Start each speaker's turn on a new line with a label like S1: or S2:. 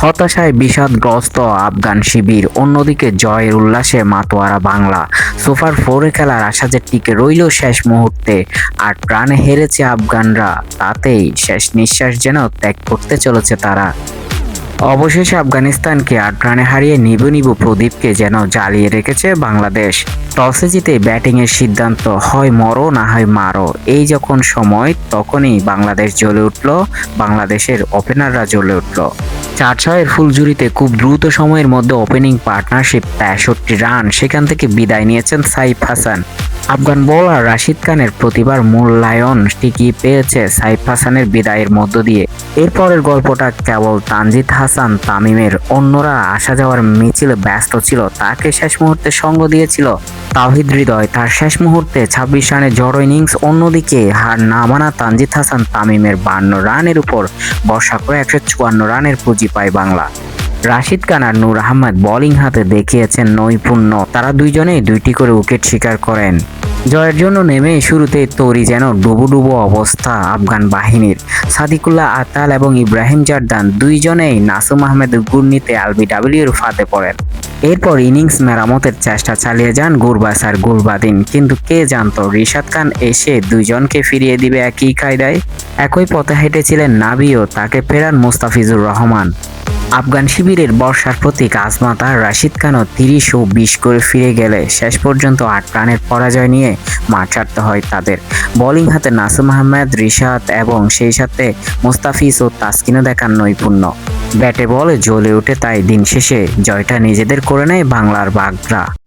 S1: হতাশায় বিষাদগ্রস্ত আফগান শিবির। অন্যদিকে জয়ের উল্লাসে মাতোয়ারা বাংলা। সুপার ফোরে খেলার আশা যে টিকে রইল শেষ মুহূর্তে, আর প্রাণে হেরেছে আফগানরা, তাতেই শেষ নিঃশ্বাস যেন ত্যাগ করতে চলেছে তারা। অবশেষে আফগানিস্তানকে আট রানে হারিয়ে নিবু নিবু প্রদীপকে যেন জ্বালিয়ে রেখেছে বাংলাদেশ। টসে জিতে ব্যাটিংয়ের সিদ্ধান্ত হয় মরো না হয় মারো। এই যখন সময়, তখনই বাংলাদেশ জ্বলে উঠল, বাংলাদেশের ওপেনাররা জ্বলে উঠল। চার ছয়ের ফুলঝুরিতে খুব দ্রুত সময়ের মধ্যে ওপেনিং পার্টনারশিপ তেষট্টি রান, সেখান থেকে বিদায় নিয়েছেন সাইফ হাসান। আফগান বোলার রাশিদ খানের প্রতিবার মূল্যায়ন ঠিকই পেয়েছে সাইফ হাসানের বিদায়ের মধ্য দিয়ে। এরপরের গল্পটা কেবল তানজিদ হাসান তামিমের অন্যরা আসা যাওয়ার মিছিলে ব্যস্ত ছিল, তাকে শেষ মুহূর্তে সঙ্গ দিয়েছিল তাওহিদ হৃদয়। তার শেষ মুহূর্তে ছাব্বিশ রানের জড়ো ইনিংস অন্যদিকে হার না মানা তানজিদ হাসান তামিমের বান্ন রানের উপর বর্ষা করে একশো চুয়ান্ন রানের পুঁজি পায় বাংলা। রাশিদ খান আর নূর আহমেদ বোলিং হাতে দেখিয়েছেন নৈপুণ্য। তারা দুইজনেই দুইটি করে উইকেট শিকার করেন। জয়ের জন্য নেমে শুরুতে তৈরি যেন ডুবো ডুবো অবস্থা আফগান বাহিনীর। সাদিকুল্লাহ আতাল এবং ইব্রাহিম জারদান দুইজনেই নাসুম আহমেদের গুর্নিতে আলবিডাব্লিউর ফাঁদে পড়েন। এরপর ইনিংস মেরামতের চেষ্টা চালিয়ে যান গুরবাস আর গুরবাদিন কিন্তু কে জানতো রিশাদ খান এসে দুইজনকে ফিরিয়ে দিবে একই কায়দায়? একই পথে হেঁটেছিলেন নাবিও তাকে ফেরান মুস্তাফিজুর রহমান। আফগান শিবিরের বর্ষার প্রতীক আজমাত রাশিদ খানও তিরিশ ও বিশ করে ফিরে গেলে শেষ পর্যন্ত আট রানের পরাজয় নিয়ে মাঠ ছাড়তে হয় তাদের। বোলিং হাতে নাসুম আহমেদ, রিশাদ এবং সেই সাথে মুস্তাফিজ ও তাসকিনও দেখান নৈপুণ্য। ব্যাটে বলে জ্বলে ওঠে তাই দিন শেষে জয়টা নিজেদের করে নেয় বাংলার বাগরা